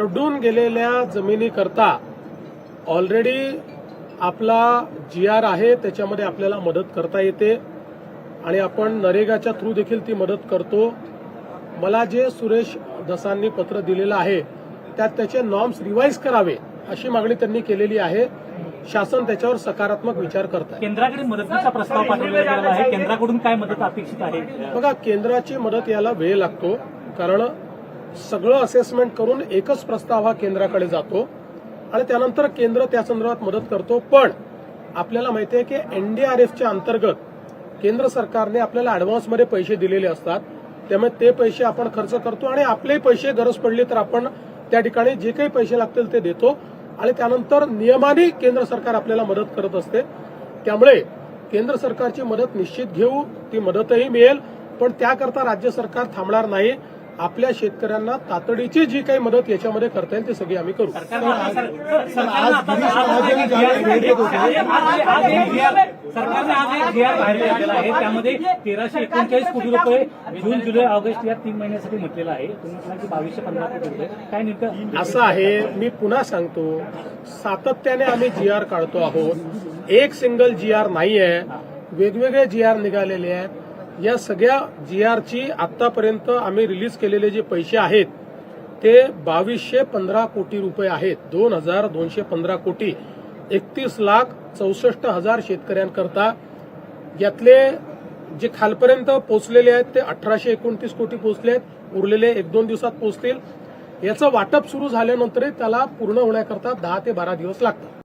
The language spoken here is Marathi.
खरडून गेलेल्या जमिनीकरता ऑलरेडी आपला जी आर आहे त्याच्यामध्ये आपल्याला मदत करता येते. आणि आपण नरेगाच्या थ्रू देखील ती मदत करतो. मला जे सुरेश दसांनी पत्र दिलेलं आहे त्यात त्याचे नॉर्म्स रिवाईज करावे अशी मागणी त्यांनी केलेली आहे. शासन त्याच्यावर सकारात्मक विचार करत आहे केंद्राकडे मदतीचा प्रस्ताव पाठवलेला गेलेला आहे. केंद्राकडून काय मदत अपेक्षित आहे? बघा केंद्राची मदत याला वेळ लागतो. कारण सगळं असेसमेंट करून एकच प्रस्ताव हा केंद्राकडे जातो आणि त्यानंतर केंद्र त्या संदर्भात मदत करतो. पण आपल्याला माहिती आहे की एनडीआरएफच्या अंतर्गत केंद्र सरकारने आपल्याला ऍडव्हान्समध्ये पैसे दिलेले असतात. त्यामुळे ते पैसे आपण खर्च करतो आणि आपले पैसे गरज पडली तर आपण त्या ठिकाणी जे काही पैसे लागतील ते देतो. आणि त्यानंतर नियमाने केंद्र सरकार आपल्याला मदत करत असते. त्यामुळे केंद्र सरकारची मदत निश्चित घेऊ ती मदतही मिळेल. पण त्याकरता राज्य सरकार थांबणार नाही. आपल्या शेतकऱ्यांना तातडीची जी काही मदत याच्यामध्ये करता येईल ती सगळी आम्ही करू. सरकारने आज एक बाहेर काढलेला आहे. त्यामध्ये तेराशे एकोणचाळीस कोटी रुपये जून जुलै ऑगस्ट या तीन महिन्यासाठी म्हटलेलं आहे. तुम्ही म्हटलं की बावीसशे पंधरा कोटी रुपये. काय नेमकं असं आहे मी पुन्हा सांगतो. सातत्याने आम्ही जी आर काढतो आहोत. एक सिंगल जी आर नाही आहे वेगवेगळे जी आर निघालेले आहेत. या सगळ्या जी आरची आतापर्यंत आम्ही रिलीज केलेले जे पैसे आहेत ते बावीसशे पंधरा कोटी रुपये आहेत. दोन हजार दोनशे पंधरा कोटी. एकतीस लाख चौसष्ट हजार शेतकऱ्यांकरता यातले जे खालपर्यंत पोहोचलेले आहेत ते अठराशे एकोणतीस कोटी पोहोचले आहेत. उरलेले एक दोन दिवसात पोहोचतील. याचं वाटप सुरू झाल्यानंतरही त्याला पूर्ण होण्याकरता दहा ते बारा दिवस लागतात.